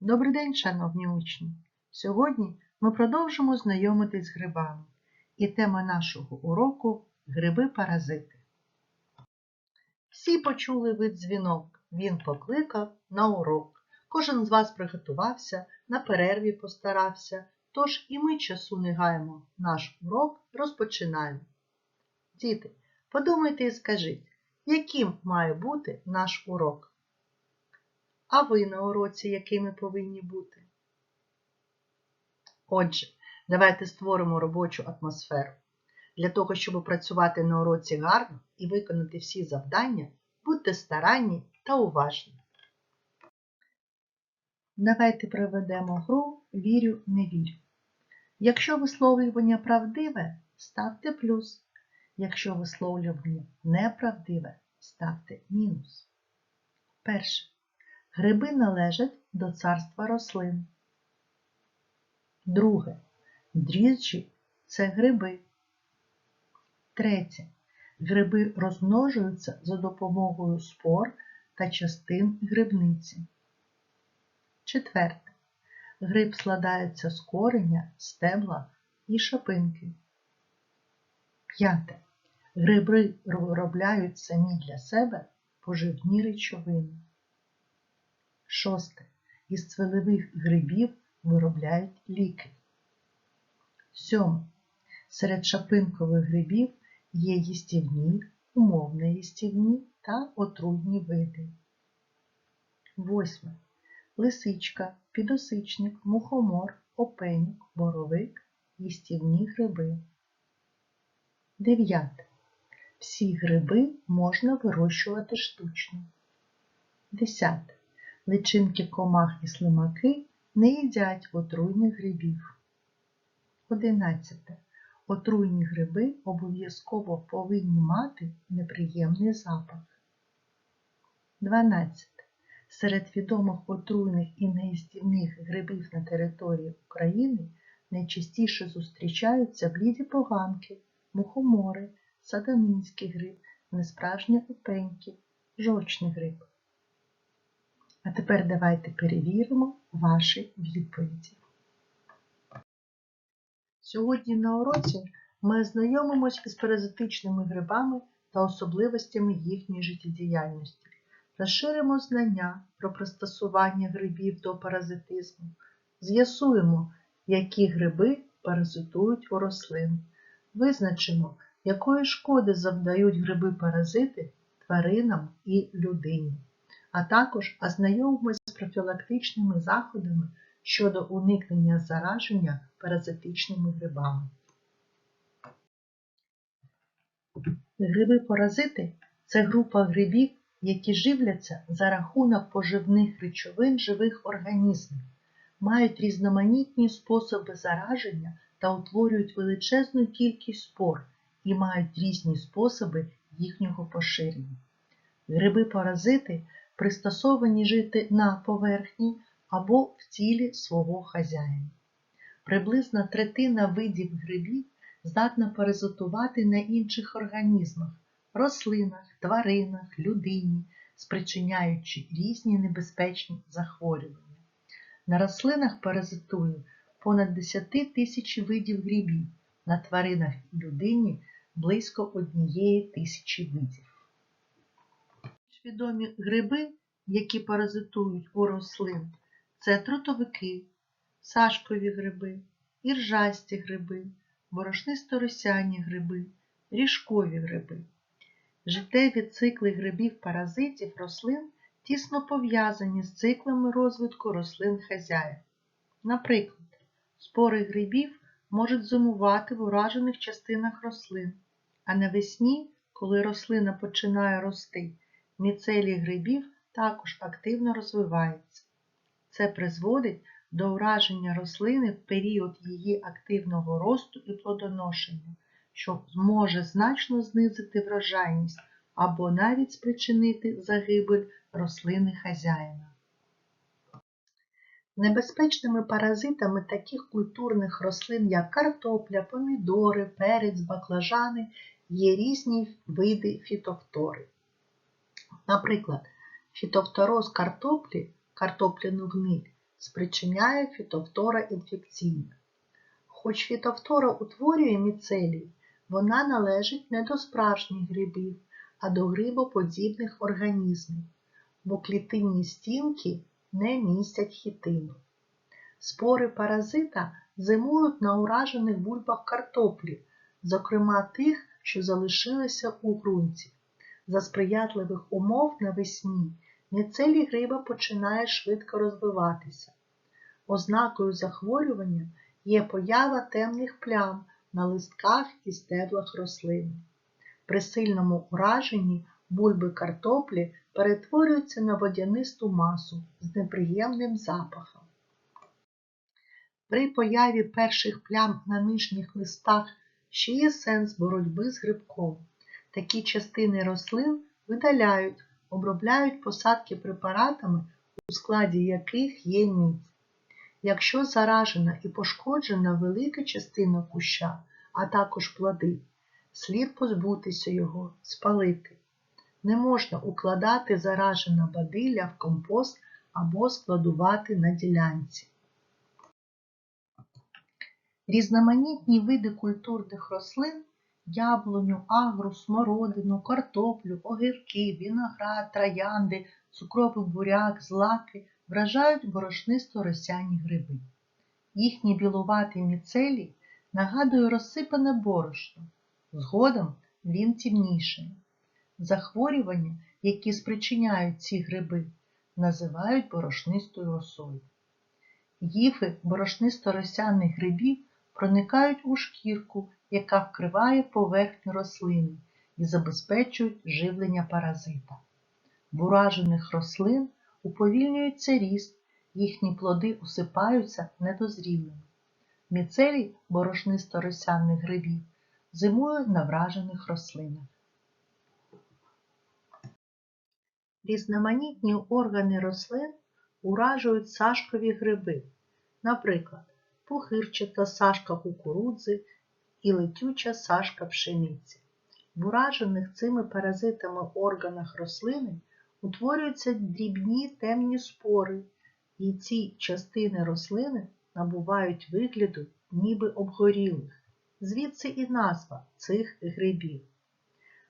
Добрий день, шановні учні! Сьогодні ми продовжимо знайомитись з грибами. І тема нашого уроку гриби-паразити. Всі почули вид дзвінок. Він покликав на урок. Кожен з вас приготувався, на перерві постарався. Тож і ми часу не гаємо. Наш урок розпочинаємо. Діти, подумайте і скажіть, яким має бути наш урок? А ви на уроці якими повинні бути? Отже, давайте створимо робочу атмосферу. Для того, щоб працювати на уроці гарно і виконати всі завдання, будьте старанні та уважні. Давайте проведемо гру Вірю, не вірю. Якщо висловлювання правдиве, ставте плюс. Якщо висловлювання неправдиве, ставте мінус. Перше. Гриби належать до царства рослин. Друге. Дріжджі це гриби. Третє. Гриби розмножуються за допомогою спор та частин грибниці. Четверте. Гриб складається з кореня, стебла і шапинки. П'яте. Гриби виробляють самі для себе поживні речовини. Шосте. Із цвелевих грибів виробляють ліки. Сьоме. Серед шапинкових грибів є їстівні, умовно їстівні та отруйні види. Восьме. Лисичка, підосичник, мухомор, опеньок, боровик, їстівні гриби. Дев'яте. Всі гриби можна вирощувати штучно. Десяте. Личинки комах і слимаки не їдять отруйних грибів. 11. Отруйні гриби обов'язково повинні мати неприємний запах. 12. Серед відомих отруйних і неїстівних грибів на території України найчастіше зустрічаються бліді поганки, мухомори, сатанинський гриб, несправжні опеньки, жовчний гриб. А тепер давайте перевіримо ваші відповіді. Сьогодні на уроці ми ознайомимось із паразитичними грибами та особливостями їхньої життєдіяльності. Розширимо знання про пристосування грибів до паразитизму. З'ясуємо, які гриби паразитують у рослин. Визначимо, якої шкоди завдають гриби-паразити тваринам і людині а також ознайомимось з профілактичними заходами щодо уникнення зараження паразитичними грибами. Гриби-паразити це група грибів, які живляться за рахунок поживних речовин живих організмів, мають різноманітні способи зараження та утворюють величезну кількість спор і мають різні способи їхнього поширення. Гриби-паразити пристосовані жити на поверхні або в тілі свого хазяїна. Приблизна третина видів грибів здатна паразитувати на інших організмах, рослинах, тваринах, людині, спричиняючи різні небезпечні захворювання. На рослинах паразитує понад 10 тисяч видів грибів, на тваринах і людині близько однієї тисячі видів. Відомі гриби, які паразитують у рослин, це трутовики, сашкові гриби, іржасті гриби, борошнисто-росяні гриби, ріжкові гриби. Життєві цикли грибів-паразитів рослин тісно пов'язані з циклами розвитку рослин хазяїв. Наприклад, спори грибів можуть зимувати в уражених частинах рослин, а навесні, коли рослина починає рости, міцелій грибів також активно розвивається. Це призводить до ураження рослини в період її активного росту і плодоношення, що зможе значно знизити врожайність або навіть спричинити загибель рослини хазяїна. Небезпечними паразитами таких культурних рослин, як картопля, помідори, перець, баклажани, є різні види фітофтори. Наприклад, фітофтороз картоплі, картопляну гниль, спричиняє фітофтора інфекційна. Хоч фітофтора утворює міцелій, вона належить не до справжніх грибів, а до грибоподібних організмів, бо клітинні стінки не містять хітину. Спори паразита зимують на уражених бульбах картоплі, зокрема тих, що залишилися у ґрунті. За сприятливих умов навесні міцелій гриба починає швидко розвиватися. Ознакою захворювання є поява темних плям на листках і стеблах рослин. При сильному ураженні бульби картоплі перетворюються на водянисту масу з неприємним запахом. При появі перших плям на нижніх листах ще є сенс боротьби з грибком. Такі частини рослин видаляють, обробляють посадки препаратами, у складі яких є мідь. Якщо заражена і пошкоджена велика частина куща, а також плоди, слід позбутися його, спалити. Не можна укладати заражена бадилля в компост або складувати на ділянці. Різноманітні види культурних рослин яблуню, агру, смородину, картоплю, огірки, виноград, троянди, цукровий буряк, злаки вражають борошнисто-росяні гриби. Їхній білуватий міцелій нагадує розсипане борошно. Згодом він темнішає. Захворювання, які спричиняють ці гриби, називають борошнистою росою. Гіфи борошнисто-росяних грибів проникають у шкірку, яка вкриває поверхню рослини і забезпечують живлення паразита. В уражених рослин уповільнюється ріст, їхні плоди усипаються недозрілими. Міцелій борошнисто-росяних грибів зимує на вражених рослинах. Різноманітні органи рослин уражують сашкові гриби, наприклад, пухирчата сашка кукурудзи і летюча сашка пшениці. В уражених цими паразитами органах рослини утворюються дрібні темні спори, і ці частини рослини набувають вигляду ніби обгорілих. Звідси і назва цих грибів.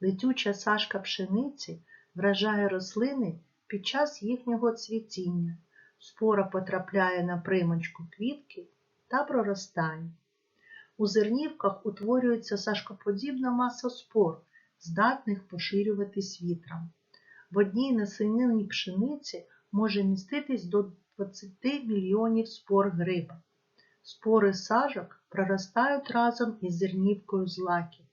Летюча сашка пшениці вражає рослини під час їхнього цвітіння. Спора потрапляє на примочку квітки та проростає. У зернівках утворюється сашкоподібна маса спор, здатних поширюватись вітром. В одній насенині пшениці може міститись до 20 мільйонів спор гриба. Спори сажок проростають разом із зернівкою злаків.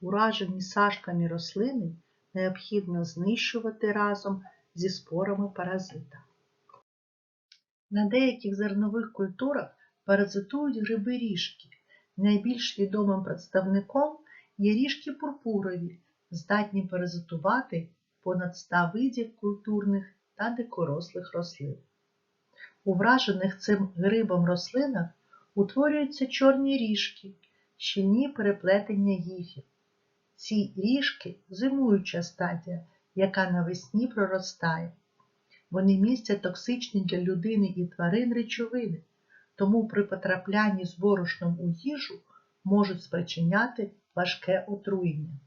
Уражені сажками рослини необхідно знищувати разом зі спорами паразита. На деяких зернових культурах паразитують гриби ріжки. Найбільш відомим представником є ріжки пурпурові, здатні паразитувати понад 100 видів культурних та дикорослих рослин. У вражених цим грибом рослинах утворюються чорні ріжки, щільні переплетення гіфів. Ці ріжки зимуюча стадія, яка навесні проростає. Вони містять токсичні для людини і тварин речовини, тому при потраплянні з борошном у їжу можуть спричиняти важке отруєння.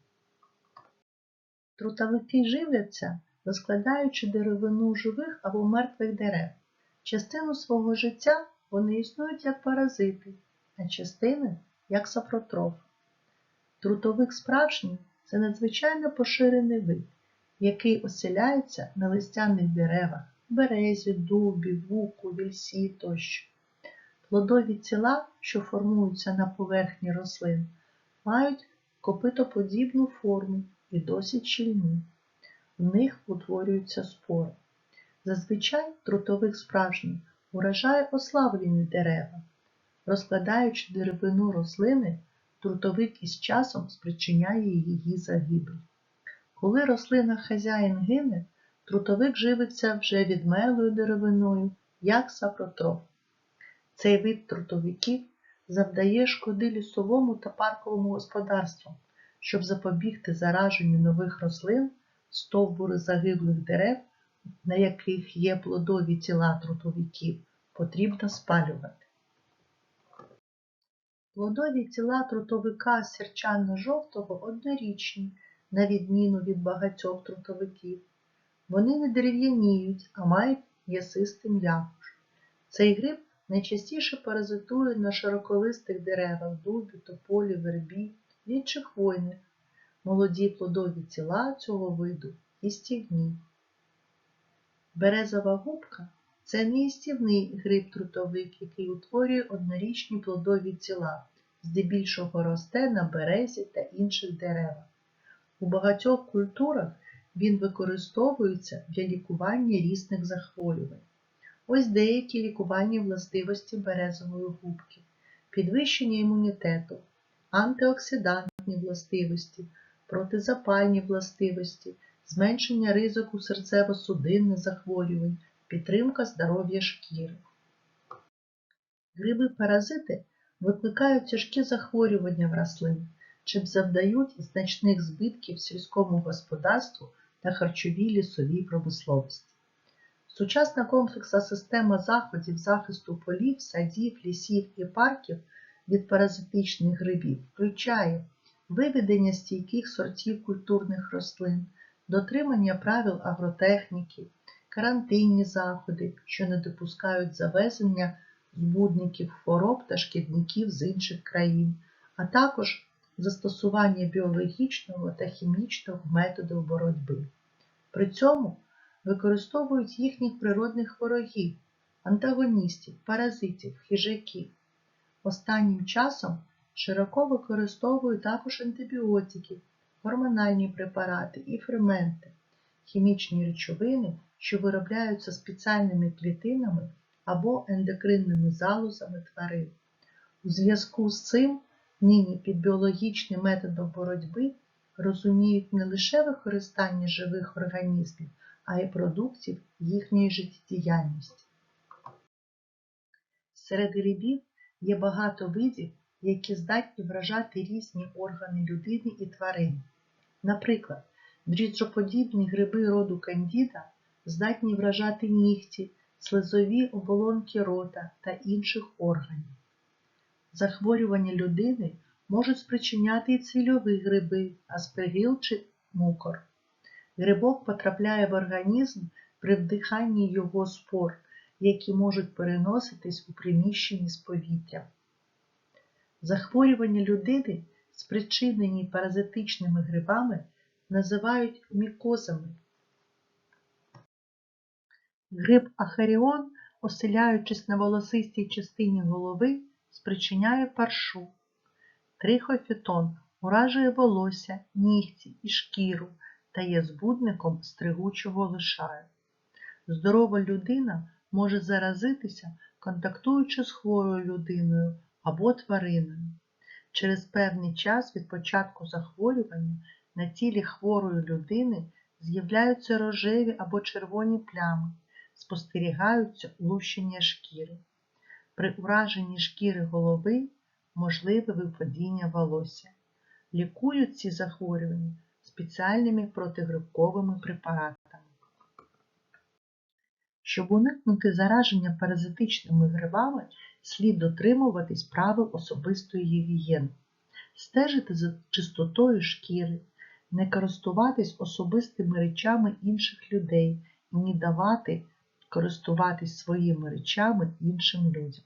Трутовики живляться, розкладаючи деревину живих або мертвих дерев. Частину свого життя вони існують як паразити, а частини як сапротроф. Трутовик справжній це надзвичайно поширений вид, який оселяється на листяних деревах, березі, дубі, буку, вільсі тощо. Плодові тіла, що формуються на поверхні рослин, мають копитоподібну форму і досить щільні. В них утворюються спори. Зазвичай трутовик справжній уражає ослаблені дерева. Розкладаючи деревину рослини, трутовик із часом спричиняє її загибель. Коли рослина хазяїн гине, трутовик живиться вже відмерлою деревиною, як сапротроф. Цей вид трутовиків завдає шкоди лісовому та парковому господарствам, щоб запобігти зараженню нових рослин, стовбури загиблих дерев, на яких є плодові тіла трутовиків, потрібно спалювати. Плодові тіла трутовика сірчано-жовтого однорічні, на відміну від багатьох трутовиків. Вони не дерев'яніють, а мають м'ясистий м'якуш. Цей гриб найчастіше паразитує на широколистих деревах, дубі, тополі, вербі, інших хвойних. Молоді плодові тіла цього виду їстівні. Березова губка це не їстівний гриб-трутовик, який утворює однорічні плодові тіла, здебільшого росте на березі та інших деревах. У багатьох культурах він використовується для лікування різних захворювань. Ось деякі лікувальні властивості березової губки, підвищення імунітету, антиоксидантні властивості, протизапальні властивості, зменшення ризику серцево-судинних захворювань, підтримка здоров'я шкіри. Гриби-паразити викликають тяжкі захворювання в рослин, чим завдають значних збитків сільському господарству та харчовій лісовій промисловості. Сучасна комплексна система заходів захисту полів, садів, лісів і парків від паразитичних грибів включає виведення стійких сортів культурних рослин, дотримання правил агротехніки, карантинні заходи, що не допускають завезення збудників хвороб та шкідників з інших країн, а також застосування біологічного та хімічного методів боротьби. При цьому використовують їхніх природних ворогів, антагоністів, паразитів, хижаків. Останнім часом широко використовують також антибіотики, гормональні препарати і ферменти, хімічні речовини, що виробляються спеціальними клітинами або ендокринними залозами тварин. У зв'язку з цим нині під біологічним методом боротьби розуміють не лише використання живих організмів, а й продуктів їхньої життєдіяльності. Серед грибів є багато видів, які здатні вражати різні органи людини і тварин. Наприклад, дріжджоподібні гриби роду кандіда здатні вражати нігті, слизові оболонки рота та інших органів. Захворювання людини можуть спричиняти і цвільові гриби, аспергіл чи мукор. Грибок потрапляє в організм при вдиханні його спор, які можуть переноситись у приміщенні з повітрям. Захворювання людини, спричинені паразитичними грибами, називають мікозами. Гриб ахаріон, оселяючись на волосистій частині голови, спричиняє паршу. Трихофітон уражує волосся, нігті і шкіру та є збудником стригучого лишаю. Здорова людина може заразитися, контактуючи з хворою людиною або твариною. Через певний час від початку захворювання на тілі хворої людини з'являються рожеві або червоні плями, спостерігаються лущення шкіри. При ураженні шкіри голови можливе випадіння волосся. Лікують ці захворювання спеціальними протигрибковими препаратами. Щоб уникнути зараження паразитичними грибами, слід дотримуватись правил особистої гігієни, стежити за чистотою шкіри, не користуватись особистими речами інших людей і не давати користуватись своїми речами іншим людям,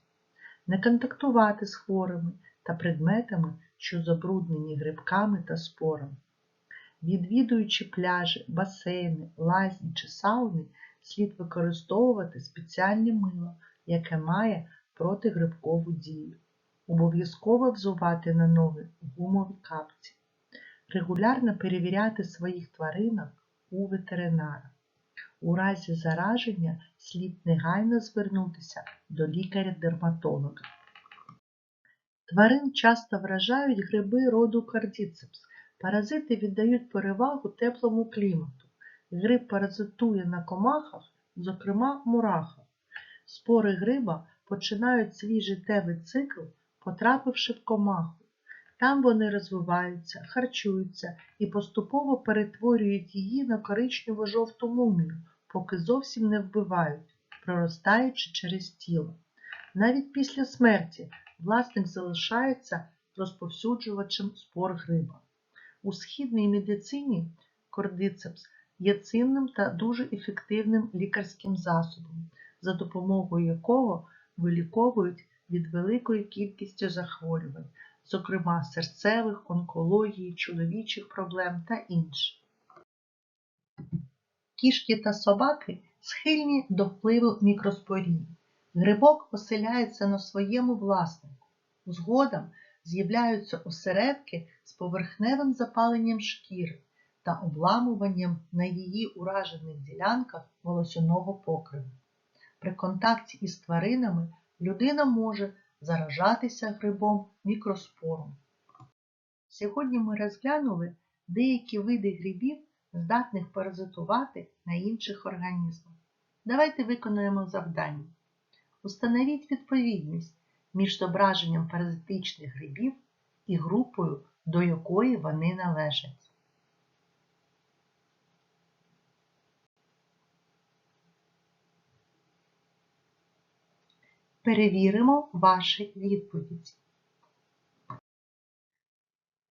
не контактувати з хворими та предметами, що забруднені грибками та спорами. Відвідуючи пляжі, басейни, лазні чи сауни, слід використовувати спеціальне мило, яке має протигрибкову дію. Обов'язково взувати на ноги гумові капці. Регулярно перевіряти своїх тваринок у ветеринара. У разі зараження слід негайно звернутися до лікаря-дерматолога. Тварин часто вражають гриби роду кардіцепс. Паразити віддають перевагу теплому клімату. Гриб паразитує на комахах, зокрема мурахах. Спори гриба починають свій життєвий цикл, потрапивши в комаху. Там вони розвиваються, харчуються і поступово перетворюють її на коричнево жовту мумію, поки зовсім не вбивають. проростаючи через тіло. Навіть після смерті власник залишається розповсюджувачем спор гриба. У східній медицині кордицепс є цінним та дуже ефективним лікарським засобом, за допомогою якого виліковують від великої кількості захворювань, зокрема серцевих, онкології, чоловічих проблем та інших. Кішки та собаки схильні до впливу мікроспорій. Грибок оселяється на своєму власнику. Згодом з'являються осередки з поверхневим запаленням шкіри та обламуванням на її уражених ділянках волосяного покриву. При контакті із тваринами людина може заражатися грибом мікроспором. Сьогодні ми розглянули деякі види грибів, здатних паразитувати на інших організмах. Давайте виконуємо завдання. Установіть відповідність між зображенням паразитичних грибів і групою, до якої вони належать. Перевіримо ваші відповіді.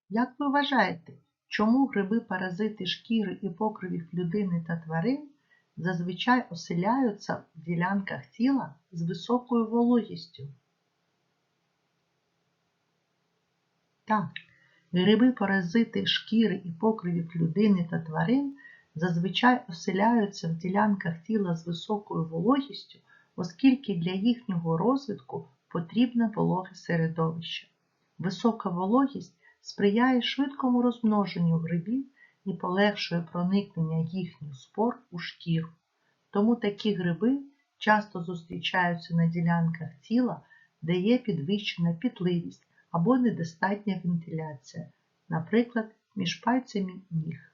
Як ви вважаєте, чому гриби-паразити шкіри і покривів людини та тварин зазвичай оселяються в ділянках тіла з високою вологістю? Так, гриби-паразити шкіри і покривів людини та тварин зазвичай оселяються в ділянках тіла з високою вологістю, оскільки для їхнього розвитку потрібне вологе середовище. Висока вологість сприяє швидкому розмноженню грибів і полегшує проникнення їхніх спор у шкіру. Тому такі гриби часто зустрічаються на ділянках тіла, де є підвищена пітливість або недостатня вентиляція, наприклад, між пальцями ніг.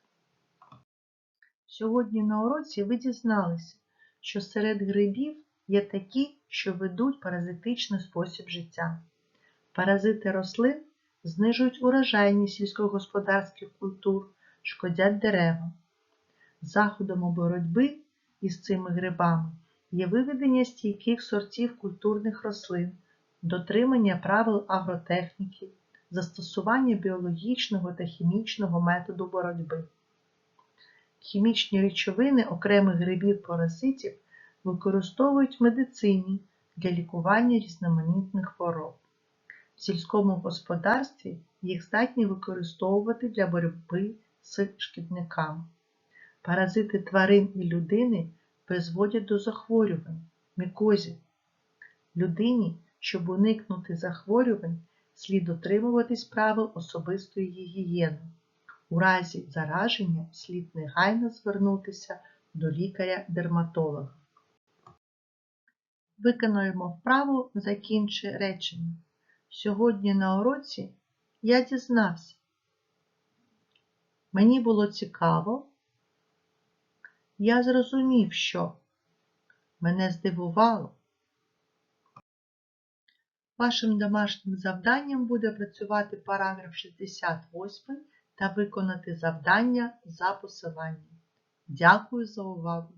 Сьогодні на уроці ви дізналися, що серед грибів є такі, що ведуть паразитичний спосіб життя. Паразити рослин знижують урожайність сільськогосподарських культур, шкодять деревам. Заходом боротьби із цими грибами є виведення стійких сортів культурних рослин, дотримання правил агротехніки, застосування біологічного та хімічного методу боротьби. Хімічні речовини окремих грибів-паразитів використовують в медицині для лікування різноманітних хвороб. В сільському господарстві їх здатні використовувати для боротьби з шкідниками. Паразити тварин і людини призводять до захворювань, мікозів. Людині, щоб уникнути захворювань, слід дотримуватись правил особистої гігієни. У разі зараження слід негайно звернутися до лікаря-дерматолога. Виконуємо вправу закінчи речення. Сьогодні на уроці я дізнався. Мені було цікаво. Я зрозумів, що мене здивувало. Вашим домашнім завданням буде працювати параграф 68 та виконати завдання за посиланням. Дякую за увагу!